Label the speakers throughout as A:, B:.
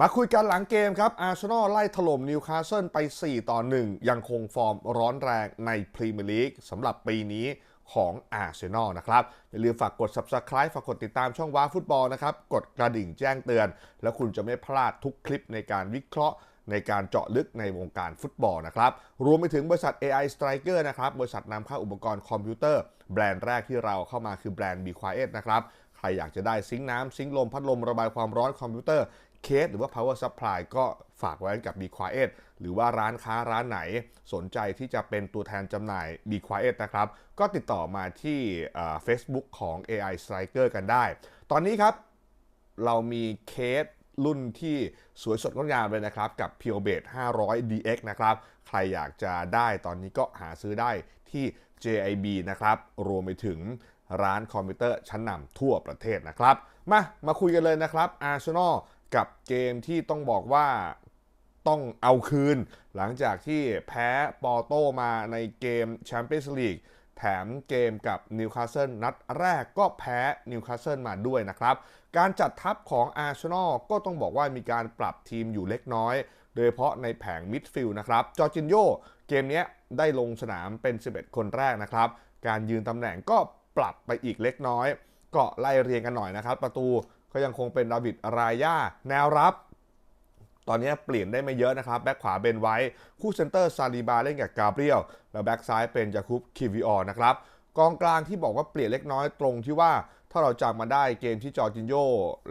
A: มาคุยกันหลังเกมครับอาร์เซนอลไล่ถล่มนิวคาสเซิลไป 4 ต่อ 1 ยังคงฟอร์มร้อนแรงในพรีเมียร์ลีกสำหรับปีนี้ของอาร์เซนอลนะครับ อย่าลืมฝากกด Subscribe ฝากกดติดตามช่องว้าฟุตบอลนะครับ กดกระดิ่งแจ้งเตือน แล้วคุณจะไม่พลาดทุกคลิปในการวิเคราะห์ในการเจาะลึกในวงการฟุตบอลนะครับ รวมไปถึงบริษัท AI Striker นะครับ บริษัทนำเข้าอุปกรณ์คอมพิวเตอร์ แบรนด์แรกที่เราเข้ามาคือแบรนด์ Be Quiet นะครับ ใครอยากจะได้ซิงค์น้ำซิงค์ลม พัดลมระบายความร้อนคอมพิวเตอร์ เคสหรือว่า power supply ก็ฝากไว้กับ Be Quiet หรือว่าร้านค้าร้านไหนสนใจที่จะเป็นตัวแทนจำหน่าย Be Quiet นะครับ ก็ติดต่อมาที่เอ่อ Facebook ของ AI Striker กันได้ ตอนนี้ครับ เรามีเคสรุ่นที่สวยสดงดงามเลยนะครับ กับ p u r e b a t 500 DX นะครับ ใครอยากจะได้ตอนนี้ก็หาซื้อได้ที่ JIB นะครับ รวมไปถึงร้านคอมพิวเตอร์ชั้นนำทั่วประเทศนะครับ มา มาคุยกันเลยนะครับ Arsenal กับเกมที่ต้องบอกว่าต้องเอาคืน หลังจากที่แพ้ปอร์โตมาในเกมแชมเปี้ยนส์ลีกแถมเกมกับนิวคาสเซิลนัดแรกก็แพ้นิวคาสเซิลมาด้วยนะครับ การจัดทัพของอาร์เซนอลก็ต้องบอกว่ามีการปรับทีมอยู่เล็กน้อย โดยเฉพาะในแผงมิดฟิลด์นะครับ จอร์จินโยเกมนี้ได้ลงสนามเป็น 11 คนแรกนะครับ การยืนตำแหน่งก็ปรับไปอีกเล็กน้อย ก็ไล่เรียงกันหน่อยนะครับ ประตู ก็ยังคงเป็นดาวิดรายาแนวรับ ตอนนี้เปลี่ยนได้ไม่เยอะนะครับ แบ็คขวาเบนไว้ คู่เซนเตอร์ซาลีบาเล่นกับกาเบรียล แล้วแบ็คซ้ายเป็นจาคุปคิวิออนะครับกองกลางที่บอกว่าเปลี่ยนเล็กน้อยตรงที่ว่าถ้าเราจำมาได้เกมที่จอร์จินโย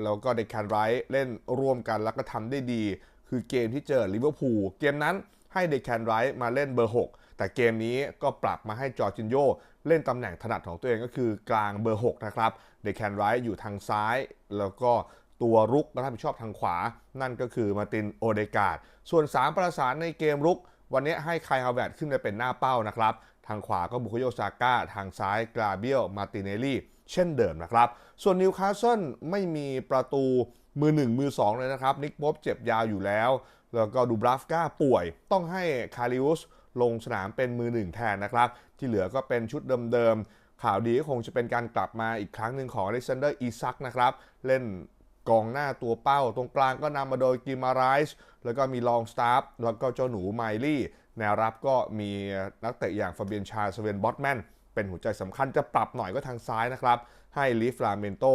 A: แล้วก็เดคแคนไรท์เล่นร่วมกันแล้วก็ทำได้ดี คือเกมที่เจอลิเวอร์พูลเกมนั้นให้เดคแคนไรท์มาเล่นเบอร์ 6 แต่เกมนี้ก็ปรับมาให้จอร์จินโย เล่นตำแหน่งถนัดของตัวเองก็คือกลางเบอร์ 6 นะครับ เดคแคนไรท์อยู่ทางซ้าย แล้วก็ตัวรุกรับผิดชอบทางขวา นั่นก็คือมาตินโอเดกาดส่วน 3 ประสานในเกมรุก วันนี้ให้ไคลฮาวเวร์ดขึ้นไปเป็นหน้าเป้านะครับ ทางขวาก็บุคโยซาก้า ทางซ้ายกราเบียลมาติเนลลี่ เช่นเดิมนะครับ ส่วนนิวคาสเซิลไม่มีประตูมือ 1 มือ 2 เลยนะครับ นิกบ๊อบเจ็บยาวอยู่แล้ว แล้วก็ดูบราฟก้าป่วยต้องให้คาริอุส ลงสนามเป็นมือหนึ่งแทนนะครับ ที่เหลือก็เป็นชุดเดิมๆ ข่าวดีก็คงจะเป็นการกลับมาอีกครั้งหนึ่งของอเล็กซานเดอร์อีซักนะครับ เล่นกองหน้าตัวเป้า ตรงกลางก็นำมาโดยกิมาไรส์แล้วก็มีลองสตาร์ฟแล้วก็เจ้าหนูไมลี่ แนวรับก็มีนักเตะอย่างฟาเบียนชาสเวนบอตแมนเป็นหัวใจสำคัญจะปรับหน่อยก็ทางซ้ายนะครับ ให้ลีฟลาเมนโต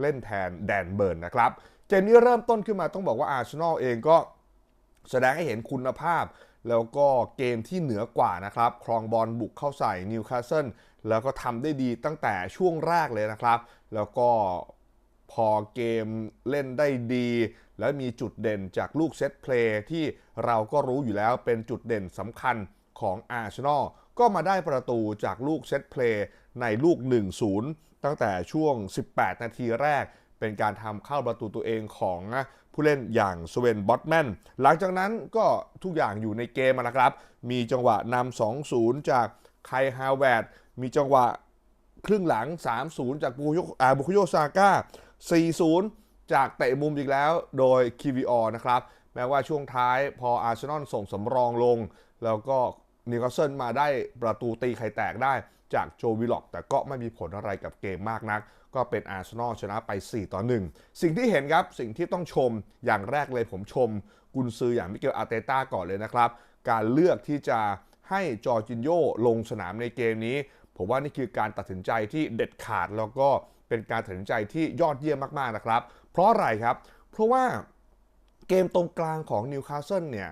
A: เล่นแทนแดนเบิร์นนะครับ เกมนี้เริ่มต้นขึ้นมาต้องบอกว่าอาร์เซนอลเองก็แสดงให้เห็นคุณภาพ แล้วก็เกมที่เหนือกว่านะครับ ครองบอลบุกเข้าใส่นิวคาสเซิลแล้วก็ทำได้ดีตั้งแต่ช่วงแรกเลยนะครับ แล้วก็พอเกมเล่นได้ดี และมีจุดเด่นจากลูกเซตเพลย์ที่เราก็รู้อยู่แล้วเป็นจุดเด่นสำคัญของอาร์เซนอลก็มาได้ประตูจากลูกเซตเพลย์ในลูก 1-0 ตั้งแต่ช่วง 18 นาทีแรก เป็นการทำเข้าประตูตัวเองของ ผู้เล่นอย่างสเวนบอตแมนหลังจากนั้นก็ทุกอย่างอยู่ในเกมนะครับ มีจังหวะนำ2-0 จากไคฮาวเวดมีจังหวะครึ่งหลัง 3-0 จากบุคโยอาบุคโยซาก้า 4-0 จากเตะมุมอีกแล้วโดยคิวิออนะครับ แม้ว่าช่วงท้ายพออาร์เซนอลส่งสำรองลง แล้วก็นิวคาสเซิลมาได้ประตูตีไข่แตกได้จากโจวิล็อก แต่ก็ไม่มีผลอะไรกับเกมมากนัก ก็เป็นอาร์เซนอลชนะไป 4 ต่อ 1 สิ่งที่เห็นครับ สิ่งที่ต้องชมอย่างแรกเลยผมชม กุนซืออย่างมิเกลอาร์เตต้าก่อนเลยนะครับ การเลือกที่จะให้จอร์จินโยลงสนามในเกมนี้ ผมว่านี่คือการตัดสินใจที่เด็ดขาดแล้วก็เป็นการตัดสินใจที่ยอดเยี่ยมมากๆนะครับ เพราะอะไรครับ เพราะว่าเกมตรงกลางของนิวคาสเซิลเนี่ย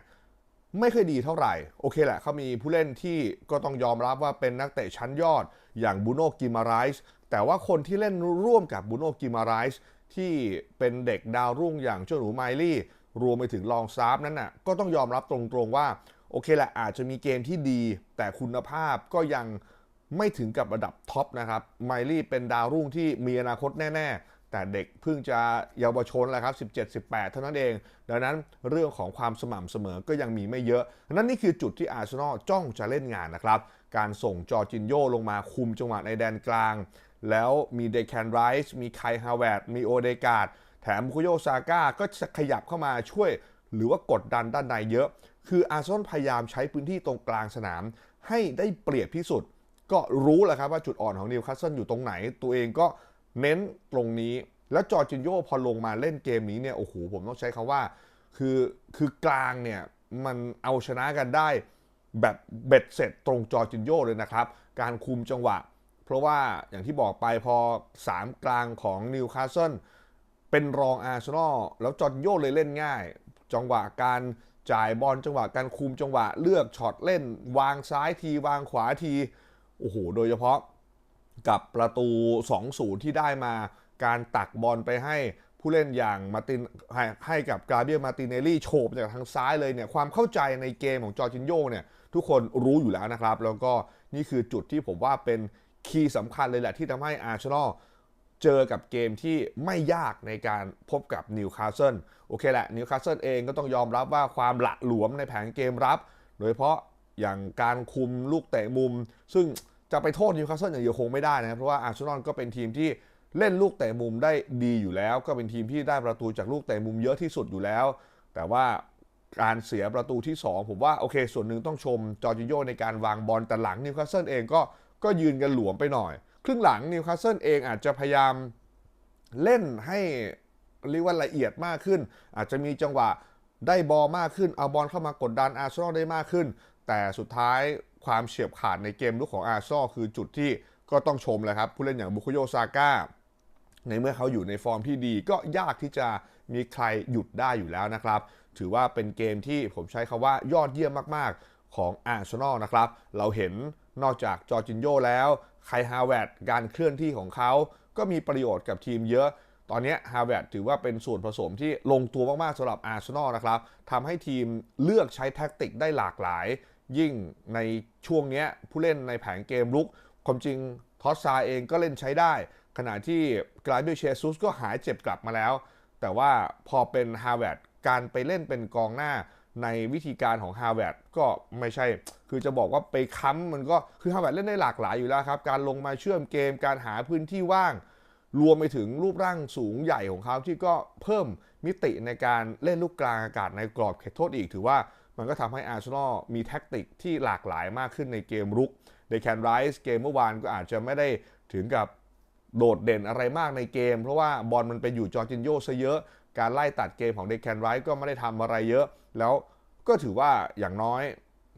A: ไม่ค่อยดีเท่าไหร่ โอเคแหละเขามีผู้เล่นที่ก็ต้องยอมรับว่าเป็นนักเตะชั้นยอด อย่างบูโน่กิมาไรส์แต่ว่าคนที่เล่นร่วมกับบูโน่กิมาไรส์ที่เป็นเด็กดาวรุ่งอย่างเจ้าหนูไมลี่รวมไปถึงลองซาร์ฟนั้นน่ะก็ต้องยอมรับตรงๆว่า โอเคแหละอาจจะมีเกมที่ดี แต่คุณภาพก็ยังไม่ถึงกับระดับท็อปนะครับไมลี่เป็นดาวรุ่งที่มีอนาคตแน่ ๆ แต่เด็กเพิ่งจะเยาวชนแหละครับ 17-18 เท่านั้นเอง ดังนั้นเรื่องของความสม่ำเสมอก็ยังมีไม่เยอะนั่นนี่คือจุดที่อาร์เซนอลจ้องจะเล่นงานนะครับ การส่งจอร์จินโยลงมาคุมจังหวะในแดนกลาง แล้วมีเดคแคนไรส์มีไคลฮาวเวร์ดมีโอเดกาดแถมบุโยซาก้าก็จะขยับเข้ามาช่วย หรือว่ากดดันด้านในเยอะ คืออาร์เซนอลพยายามใช้พื้นที่ตรงกลางสนาม ให้ได้เปรียบที่สุด ก็รู้แหละครับว่าจุดอ่อนของนิวคาสเซิลอยู่ตรงไหน ตัวเองก็เน้นตรงนี้ แล้วจอร์จินโยพอลงมาเล่นเกมนี้เนี่ยโอ้โหผมต้องใช้คำว่า คือคือกลางเนี่ยมันเอาชนะกันได้ แบบเบ็ดเสร็จตรงจอจินโยเลยนะครับ การคุมจังหวะ เพราะว่าอย่างที่บอกไปพอ 3 กลางของนิวคาสเซิลเป็นรองอาร์เซนอลแล้วจอจินโยเลยเล่นง่าย จังหวะการจ่ายบอลจังหวะการคุมจังหวะเลือกช็อตเล่น วางซ้ายทีวางขวาทีโอ้โหโดยเฉพาะกับประตู 2-0 ที่ได้มาการตักบอลไปให้ ผู้เล่นอย่างมาตินให้ให้กับกาเบียมาตินเนลลี่โฉบจากทางซ้ายเลยเนี่ยความเข้าใจในเกมของจอร์จินโยเนี่ยทุกคนรู้อยู่แล้วนะครับ แล้วก็นี่คือจุดที่ผมว่าเป็นคีย์สำคัญเลยแหละที่ทำให้อาร์เซนอลเจอกับเกมที่ไม่ยากในการพบกับนิวคาสเซิลโอเคแหละนิวคาสเซิลเองก็ต้องยอมรับว่าความหละหลวมในแผนเกมรับ โดยเฉพาะอย่างการคุมลูกเตะมุม ซึ่งจะไปโทษนิวคาสเซิลอย่างเดียวคงไม่ได้นะครับเพราะว่าอาร์เซนอลก็เป็นทีมที่ เล่นลูกเตะมุมได้ดีอยู่แล้ว ก็เป็นทีมที่ได้ประตูจากลูกเตะมุมเยอะที่สุดอยู่แล้ว แต่ว่าการเสียประตูที่ 2 ผมว่าโอเค ส่วนหนึ่งต้องชมจอร์จิโยในการวางบอลแต่หลังนิวคาสเซิลเองก็ก็ยืนกันหลวมไปหน่อย ครึ่งหลังนิวคาสเซิลเองอาจจะพยายามเล่นให้เรียกว่าละเอียดมากขึ้น อาจจะมีจังหวะได้บอลมากขึ้น เอาบอลเข้ามากดดันอาร์เซนอลได้มากขึ้น แต่สุดท้ายความเฉียบขาดในเกมลุกของอาร์เซนอลคือจุดที่ก็ต้องชมเลยครับ ผู้เล่นอย่างบุคโยซาก้า ในเมื่อเขาอยู่ในฟอร์มที่ดีก็ยากที่จะมีใครหยุดได้อยู่แล้วนะครับ ถือว่าเป็นเกมที่ผมใช้คาว่ายอดเยี่ยมมากๆของอาร์เซนอลนะครับ เราเห็นนอกจากจอร์จินโยแล้วไคฮาวเวดการเคลื่อนที่ของเขา ก็มีประโยชน์กับทีมเยอะตอนนี้ฮาวเวดถือว่าเป็นส่วนผสมที่ลงตัวมากๆสำหรับอาร์เซนอลนะครับทำให้ทีมเลือกใช้แท็กติกได้หลากหลาย ยิ่งในช่วงนี้ผู้เล่นในแผนเกมลุก ความจริงทอสซาเองก็เล่นใช้ได้ ขณะที่กลายเบลเชซุสก็หายเจ็บกลับมาแล้ว แต่ว่าพอเป็นฮาเวร์ดการไปเล่นเป็นกองหน้าในวิธีการของฮาเวร์ดก็ไม่ใช่ คือจะบอกว่าไปค้ำมันก็คือฮาเวร์ดเล่นได้หลากหลายอยู่แล้วครับ การลงมาเชื่อมเกมการหาพื้นที่ว่าง รวมไปถึงรูปร่างสูงใหญ่ของเขาที่ก็เพิ่มมิติในการเล่นลูกกลางอากาศในกรอบเขตโทษอีกถือว่ามันก็ทำให้อาร์เซนอลมีแท็กติกที่หลากหลายมากขึ้นในเกมรุกเดแคนไรส์เกมเมื่อวานก็อาจจะไม่ได้ถึงกับ โดดเด่นอะไรมากในเกม เพราะว่าบอลมันไปอยู่จอร์จินโยซะเยอะ การไล่ตัดเกมของเดคแคนไรส์ก็ไม่ได้ทำอะไรเยอะ แล้วก็ถือว่าอย่างน้อย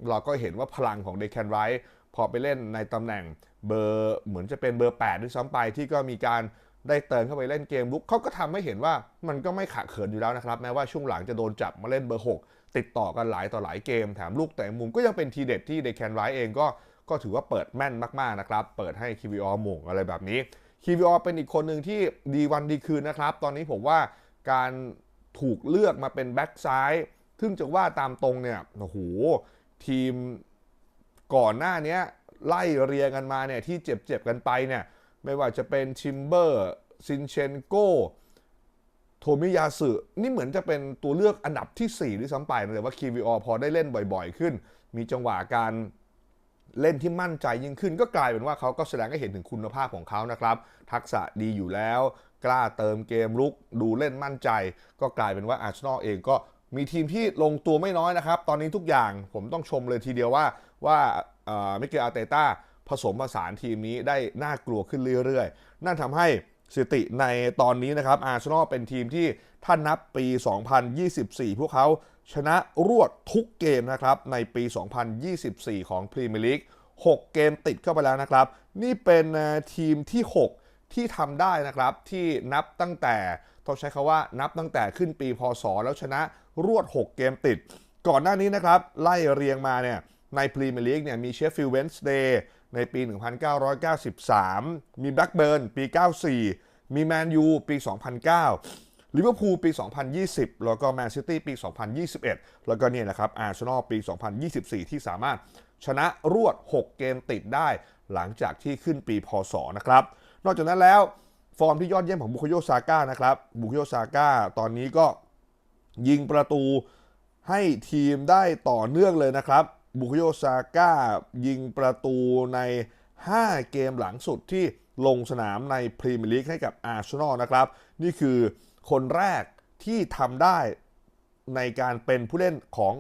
A: เราก็เห็นว่าพลังของเดคแคนไรส์พอไปเล่นในตำแหน่งเบอร์เหมือนจะเป็นเบอร์8ด้วยซ้ำไปที่ก็มีการได้เติมเข้าไปเล่นเกมลุกเขาก็ทำให้เห็นว่ามันก็ไม่ขาดเขินอยู่แล้วนะครับ แม้ว่าช่วงหลังจะโดนจับมาเล่นเบอร์ 6 ติดต่อกันหลายต่อหลายเกม แถมลูกแต่มุมก็ยังเป็นทีเด็ดที่เดคแคนไรส์เองก็ก็ถือว่าเปิดแม่นมากๆนะครับ เปิดให้คีวีออหม่งอะไรแบบนี้ คีวีออเป็นอีกคนหนึ่งที่ดีวันดีคืนนะครับ ตอนนี้ผมว่าการถูกเลือกมาเป็นแบ็กซ้ายซึ่งจะว่าตามตรงเนี่ยโอ้โหทีมก่อนหน้านี้ไล่เรียงกันมาเนี่ยที่เจ็บๆกันไปเนี่ยไม่ว่าจะเป็นชิมเบอร์ซินเชนโกโทมิยาสึนี่เหมือนจะเป็นตัวเลือกอันดับที่4ด้วยซ้ำไปนะแต่ว่าคีวีอพอได้เล่นบ่อยๆขึ้น มีจังหวะการ เล่นที่มั่นใจยิ่งขึ้น ก็กลายเป็นว่าเขาก็แสดงให้เห็นถึงคุณภาพของเขานะครับ ทักษะดีอยู่แล้ว กล้าเติมเกมลุก ดูเล่นมั่นใจ ก็กลายเป็นว่าอาร์เซนอลเองก็มีทีมที่ลงตัวไม่น้อยนะครับ ตอนนี้ทุกอย่างผมต้องชมเลยทีเดียวว่าว่ามิเกลอารเตต้าผสมผสานทีมนี้ได้น่ากลัวขึ้นเรื่อยๆ นั่นทำให้สถิติในตอนนี้นะครับอาร์เซนอลเป็นทีมที่ถ้านับปี 2024 พวกเขา ชนะรวดทุกเกมนะครับในปี 2024 ของพรีเมียร์ลีก 6 เกมติดเข้าไปแล้วนะครับ นี่เป็นทีมที่ 6 ที่ทำได้นะครับที่นับตั้งแต่ต้องใช้คาว่านับตั้งแต่ขึ้นปีพศ แล้วชนะรวด 6 เกมติด ก่อนหน้านี้นะครับ ไล่เรียงมาเนี่ยในพรีเมียร์ลีกเนี่ยมีเชฟฟิลด์เวนส์เดย์ในปี 1993 มีแบล็กเบิร์นปี 94 มีแมนยูปี 2009 ลิเวอร์พูลปี 2020 แล้วก็แมนซิตี้ปี 2021 แล้วก็เนี่ยนะครับอาร์เซนอลปี 2024 ที่สามารถชนะรวด 6 เกมติดได้หลังจากที่ขึ้นปีพศนะครับ นอกจากนั้นแล้วฟอร์มที่ยอดเยี่ยมของบุคโยซาก้านะครับบุคโยซาก้าตอนนี้ก็ยิงประตูให้ทีมได้ต่อเนื่องเลยนะครับ บุคโยซาก้ายิงประตูใน 5 เกมหลังสุดที่ลงสนามในพรีเมียร์ลีกให้กับอาร์เซนอลนะครับ นี่คือ คนแรกที่ทำได้ในการเป็นผู้เล่นของ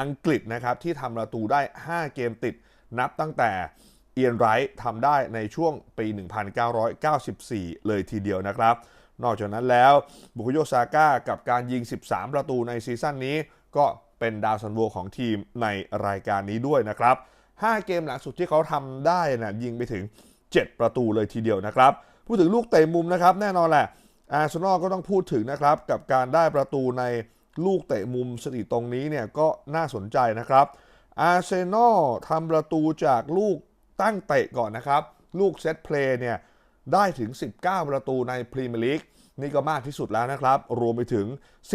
A: อังกฤษนะครับที่ทำประตูได้ 5 เกมติดนับตั้งแต่เอียนไรท์ทำได้ในช่วงปี 1994 เลยทีเดียวนะครับ นอกจากนั้นแล้วบุคโยซาก้ากับการยิง 13 ประตูในซีซั่นนี้ก็เป็นดาวซันโวของทีมในรายการนี้ด้วยนะครับ 5 เกมหลังสุดที่เขาทำได้นะยิงไปถึง 7 ประตูเลยทีเดียวนะครับ พูดถึงลูกเตะมุมนะครับ แน่นอนแหละ อาร์เซนอลก็ต้องพูดถึงนะครับกับการได้ประตูในลูกเตะมุมสถิติตรงนี้เนี่ยก็น่าสนใจนะครับอาร์เซนอลทำประตูจากลูกตั้งเตะก่อนนะครับ ลูกเซตเพลย์เนี่ยได้ถึง 19 ประตูในพรีเมียร์ลีกนี่ก็มากที่สุดแล้วนะครับ รวมไปถึง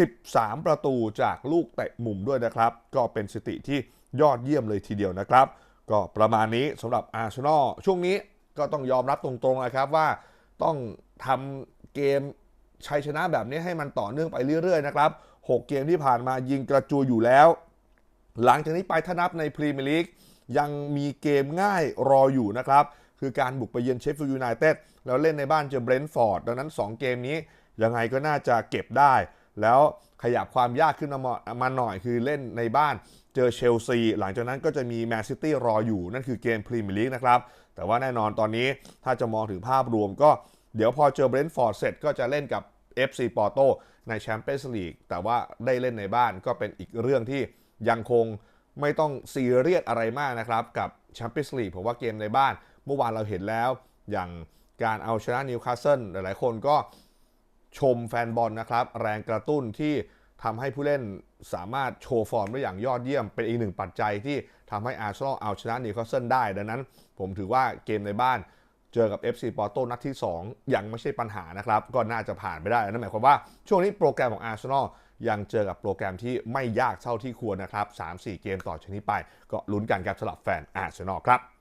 A: 13 ประตูจากลูกเตะมุมด้วยนะครับ ก็เป็นสติที่ยอดเยี่ยมเลยทีเดียวนะครับ ก็ประมาณนี้สำหรับอาร์เซนอลช่วงนี้ก็ต้องยอมรับตรงๆนะครับว่าต้องทำเกม ชัยชนะแบบนี้ให้มันต่อเนื่องไปเรื่อยๆนะครับ 6 เกมที่ผ่านมายิงกระจูอยู่แล้ว หลังจากนี้ไปถ้านับในพรีเมียร์ลีกยังมีเกมง่ายรออยู่นะครับ คือการบุกไปเยือนเชฟฟิลด์ยูไนเต็ดแล้วเล่นในบ้านเจอเบรนท์ฟอร์ดดังนั้น 2 เกมนี้ยังไงก็น่าจะเก็บได้ แล้วขยับความยากขึ้นมามาหน่อยคือเล่นในบ้านเจอเชลซี หลังจากนั้นก็จะมีแมนซิตี้รออยู่ นั่นคือเกมพรีเมียร์ลีกนะครับ แต่ว่าแน่นอนตอนนี้ถ้าจะมองถึงภาพรวมก็เดี๋ยวพอเจอเบรนท์ฟอร์ดเสร็จก็จะเล่นกับ FC ปอร์โตในแชมเปี้ยนส์ลีกแต่ว่าได้เล่นในบ้านก็เป็นอีกเรื่องที่ยังคงไม่ต้องซีเรียสอะไรมากนะครับ กับแชมเปี้ยนส์ลีกผมว่าเกมในบ้าน เมื่อวานเราเห็นแล้ว อย่างการเอาชนะนิวคาสเซิลหลายๆ คนก็ชมแฟนบอลนะครับ แรงกระตุ้นที่ทำให้ผู้เล่นสามารถโชว์ฟอร์มได้อย่างยอดเยี่ยม เป็นอีกหนึ่งปัจจัยที่ทำให้อาร์เซนอลเอาชนะนิวคาสเซิลได้ ดังนั้น ผมถือว่าเกมในบ้าน เจอกับ FC ปอร์โตนัดที่ 2 ยังไม่ใช่ปัญหานะครับ ก็น่าจะผ่านไปได้นั่นหมายความว่าช่วงนี้โปรแกรมของอาร์เซนอลยังเจอกับโปรแกรมที่ไม่ยากเท่าที่ควรนะครับ 3-4 เกมต่อชนิดไป ก็ลุ้นกันครับสำหรับแฟนอาร์เซนอลครับ